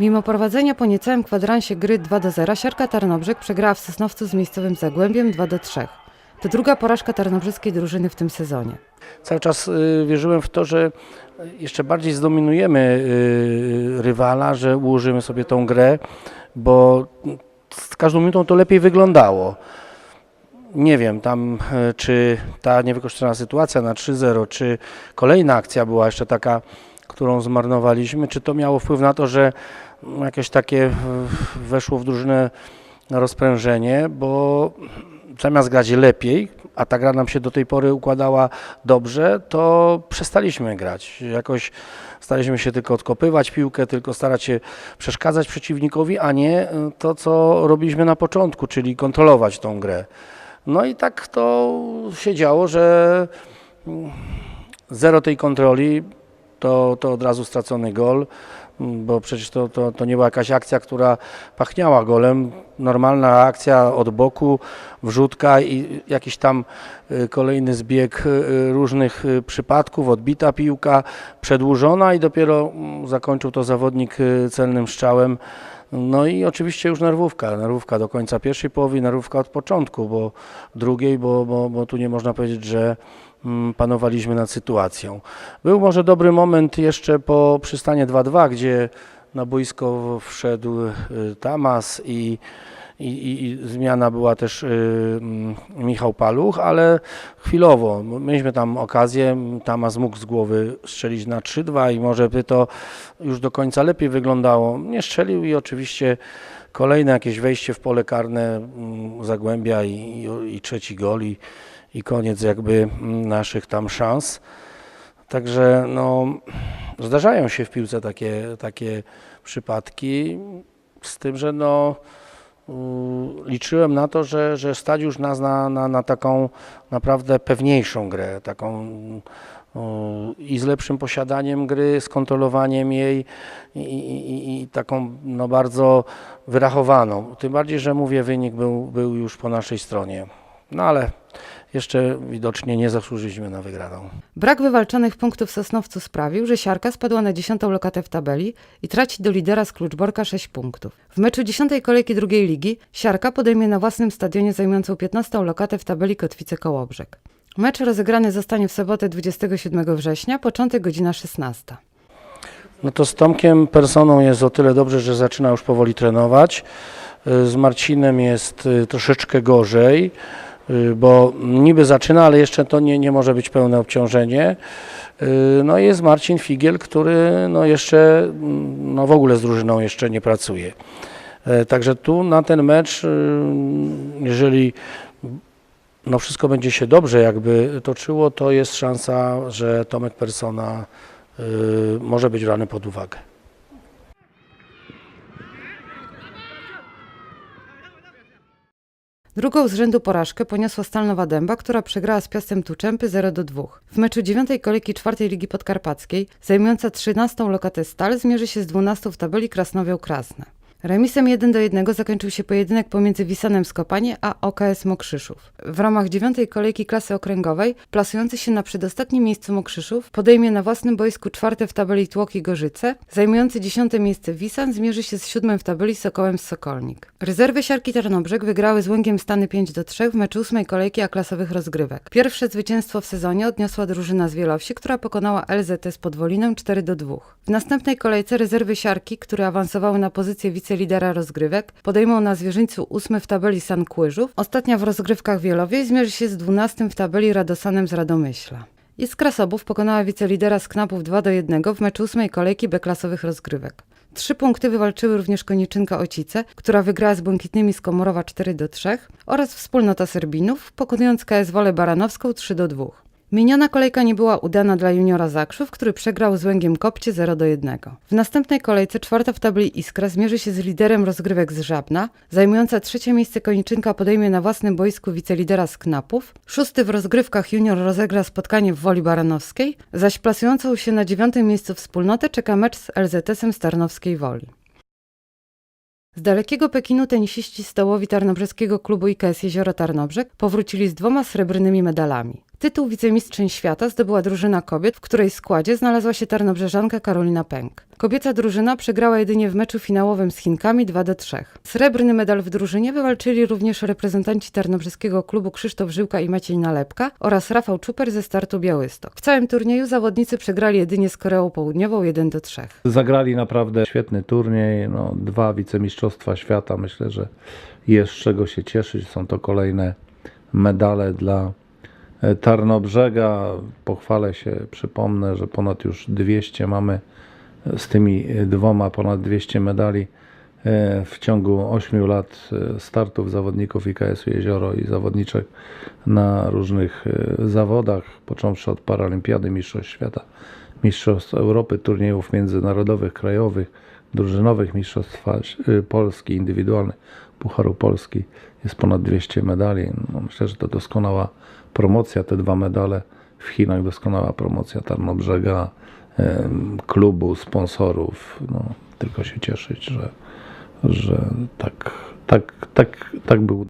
Mimo prowadzenia po niecałym kwadransie gry 2 do 0, Siarka Tarnobrzeg przegrała w Sosnowcu z miejscowym Zagłębiem 2 do 3. To druga porażka tarnobrzeskiej drużyny w tym sezonie. Cały czas y, wierzyłem w to, że jeszcze bardziej zdominujemy y, rywala, że ułożymy sobie tą grę, bo z każdą minutą to lepiej wyglądało. Nie wiem tam, y, czy ta niewykorzystana sytuacja na 3-0, czy kolejna akcja była jeszcze taka, którą zmarnowaliśmy, czy to miało wpływ na to, że mm, jakieś takie weszło w drużynę rozprężenie, bo zamiast grać lepiej, a ta gra nam się do tej pory układała dobrze, to przestaliśmy grać. Jakoś staliśmy się tylko odkopywać piłkę, tylko starać się przeszkadzać przeciwnikowi, a nie y, to, co robiliśmy na początku, czyli kontrolować tą grę. No i tak to się działo, że mm, zero tej kontroli, to, to od razu stracony gol, mm, bo przecież to, to, to nie była jakaś akcja, która pachniała golem. Normalna akcja od boku, wrzutka i jakiś tam y, kolejny zbieg y, różnych y, przypadków, odbita piłka, przedłużona i dopiero mm, zakończył to zawodnik celnym strzałem. No i oczywiście już nerwówka, nerwówka do końca pierwszej połowy, nerwówka od początku, bo drugiej, bo, bo, bo tu nie można powiedzieć, że panowaliśmy nad sytuacją. Był może dobry moment jeszcze po przystanie 2-2, gdzie na boisko wszedł y, Tamas i, i, i, zmiana była też y, mm, Michał Paluch, ale chwilowo. Mieliśmy tam okazję, Tamas mógł z głowy strzelić na 3-2 i może by to już do końca lepiej wyglądało. Nie strzelił i oczywiście kolejne jakieś wejście w pole karne mm, Zagłębia i, i, i trzeci gol i, i koniec jakby mm, naszych tam szans. Także no, zdarzają się w piłce takie, takie przypadki, z tym, że no, liczyłem na to, że, że stać już nas na, na, na taką naprawdę pewniejszą grę, taką i z lepszym posiadaniem gry, z kontrolowaniem jej i, i- i taką no, bardzo wyrachowaną. Tym bardziej, że mówię, wynik był, był już po naszej stronie. No ale jeszcze widocznie nie zasłużyliśmy na wygraną. Brak wywalczonych punktów w Sosnowcu sprawił, że Siarka spadła na dziesiątą lokatę w tabeli i traci do lidera z Kluczborka 6 punktów. W meczu dziesiątej kolejki drugiej ligi Siarka podejmie na własnym stadionie zajmującą 15 lokatę w tabeli Kotwice Kołobrzeg. Mecz rozegrany zostanie w sobotę 27 września, początek godzina 16. No to z Tomkiem Personą jest o tyle dobrze, że zaczyna już powoli trenować. Y, Z Marcinem jest y, troszeczkę gorzej, bo niby zaczyna, ale jeszcze to nie, nie może być pełne obciążenie. Y, No jest Marcin Figiel, który no jeszcze mm, no w ogóle z drużyną jeszcze nie pracuje. E, Także tu na ten mecz, y, jeżeli no wszystko będzie się dobrze jakby toczyło, to jest szansa, że Tomek Persona y, może być brany pod uwagę. Drugą z rzędu porażkę poniosła Stalnowa Dęba, która przegrała z Piastem Tuczępy 0 do 2. W meczu dziewiątej kolejki czwartej Ligi Podkarpackiej zajmująca 13 lokatę Stal zmierzy się z 12 w tabeli Krasnowią Krasne. Remisem 1 do 1 zakończył się pojedynek pomiędzy Wisanem Skopanie a OKS Mokrzyszów. W ramach dziewiątej kolejki klasy okręgowej plasujący się na przedostatnim miejscu Mokrzyszów podejmie na własnym boisku czwarte w tabeli Tłoki Gorzyce, zajmujący dziesiąte miejsce Wisan zmierzy się z siódmym w tabeli Sokołem z Sokolnik. Rezerwy Siarki Tarnobrzeg wygrały z Łęgiem Stany 5 do 3 w meczu ósmej kolejki A-klasowych rozgrywek. Pierwsze zwycięstwo w sezonie odniosła drużyna z Wielowsi, która pokonała LZT z Podwolinem 4 do 2. W następnej kolejce rezerwy Siarki, które awansowały na pozycję wicelidera rozgrywek, podejmą na zwierzyńcu ósmy w tabeli San Kłyżów. Ostatnia w rozgrywkach Wielowej zmierzy się z 12 w tabeli Radosanem z Radomyśla. Iskra Sobów pokonała wicelidera z Knapów 2 do 1 w meczu ósmej kolejki B-klasowych rozgrywek. Trzy punkty wywalczyły również Koniczynka Ocice, która wygrała z Błękitnymi z Komorowa 4 do 3 oraz wspólnota Serbinów, pokonując KS Wolę Baranowską 3 do 2. Miniona kolejka nie była udana dla juniora Zakrzów, który przegrał z Łęgiem Kopcie 0 do 1. W następnej kolejce czwarta w tabeli Iskra zmierzy się z liderem rozgrywek z Żabna, zajmująca trzecie miejsce Koniczynka podejmie na własnym boisku wicelidera z Knapów, szósty w rozgrywkach junior rozegra spotkanie w Woli Baranowskiej, zaś plasującą się na dziewiątym miejscu wspólnotę czeka mecz z LZS-em z Tarnowskiej Woli. Z dalekiego Pekinu tenisiści stołowi tarnobrzeskiego klubu IKS Jezioro Tarnobrzeg powrócili z dwoma srebrnymi medalami. Tytuł wicemistrzyń świata zdobyła drużyna kobiet, w której składzie znalazła się tarnobrzeżanka Karolina Pęk. Kobieca drużyna przegrała jedynie w meczu finałowym z Chinkami 2 do 3. Srebrny medal w drużynie wywalczyli również reprezentanci tarnobrzeskiego klubu Krzysztof Żyłka i Maciej Nalepka oraz Rafał Czuper ze startu Białystok. W całym turnieju zawodnicy przegrali jedynie z Koreą Południową 1 do 3. Zagrali naprawdę świetny turniej, no, dwa wicemistrzostwa świata. Myślę, że jest z czego się cieszyć. Są to kolejne medale dla Tarnobrzega. Pochwalę się, przypomnę, że ponad już 200 mamy e, z tymi e, dwoma, ponad 200 medali e, w ciągu 8 lat e, startów zawodników IKS-u Jezioro i zawodniczek na różnych e, zawodach, począwszy od Paralimpiady, Mistrzostw Świata, Mistrzostw Europy, turniejów międzynarodowych, krajowych, drużynowych, Mistrzostwa Polski, indywidualnych, Pucharu Polski. Jest ponad 200 medali. No, myślę, że to doskonała promocja, te dwa medale w Chinach, doskonała promocja Tarnobrzega, klubu, sponsorów. No, tylko się cieszyć, że, że tak, tak, tak, tak był